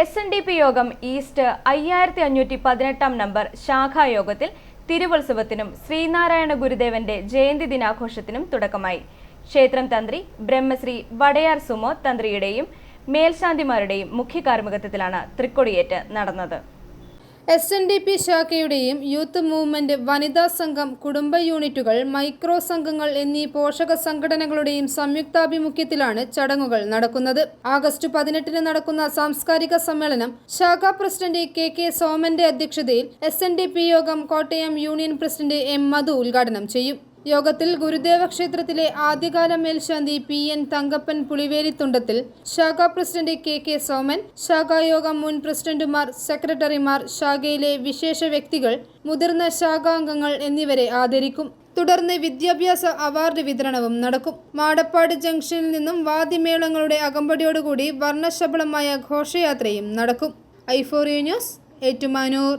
S N D P Yogam east അയ്യായിരത്തി അഞ്ഞൂറ്റി പതിനെട്ടാം നമ്പർ ശാഖായോഗത്തിൽ തിരുവുത്സവത്തിനും ശ്രീനാരായണ ഗുരുദേവന്റെ ജയന്തി ദിനാഘോഷത്തിനും തുടക്കമായി. ക്ഷേത്രം തന്ത്രി ബ്രഹ്മശ്രീ വടയാർ സുമോ തന്ത്രിയുടെയും മേൽശാന്തിമാരുടെയും മുഖ്യ കാർമ്മികത്വത്തിലാണ് തൃക്കൊടിയേറ്റ് നടന്നത്. എസ് എൻ ഡി പി ശാഖയുടെയും യൂത്ത് മൂവ്മെന്റ് വനിതാ സംഘം കുടുംബ യൂണിറ്റുകൾ മൈക്രോ സംഘങ്ങൾ എന്നീ പോഷക സംഘടനകളുടെയും സംയുക്താഭിമുഖ്യത്തിലാണ് ചടങ്ങുകൾ നടക്കുന്നത്. ആഗസ്റ്റ് പതിനെട്ടിന് നടക്കുന്ന സാംസ്കാരിക സമ്മേളനം ശാഖാ പ്രസിഡന്റ് കെ കെ സോമന്റെ അധ്യക്ഷതയിൽ എസ് യോഗം Kottayam union president M Madhu ഉദ്ഘാടനം ചെയ്യും. യോഗത്തിൽ ഗുരുദേവ ക്ഷേത്രത്തിലെ ആദ്യകാല മേൽശാന്തി പി എൻ തങ്കപ്പൻ പുളിവേലിത്തുണ്ടത്തിൽ ശാഖാ പ്രസിഡന്റ് കെ കെ സോമൻ ശാഖായോഗം മുൻ പ്രസിഡന്റുമാർ സെക്രട്ടറിമാർ ശാഖയിലെ വിശേഷ വ്യക്തികൾ മുതിർന്ന ശാഖാംഗങ്ങൾ എന്നിവരെ ആദരിക്കും. തുടർന്ന് വിദ്യാഭ്യാസ അവാർഡ് വിതരണവും നടക്കും. മാടപ്പാട് ജംഗ്ഷനിൽ നിന്നും വാദ്യമേളങ്ങളുടെ അകമ്പടിയോടുകൂടി വർണശബളമായ ഘോഷയാത്രയും നടക്കും. ഐഫോറിയ ന്യൂസ് ഏറ്റുമാനൂർ.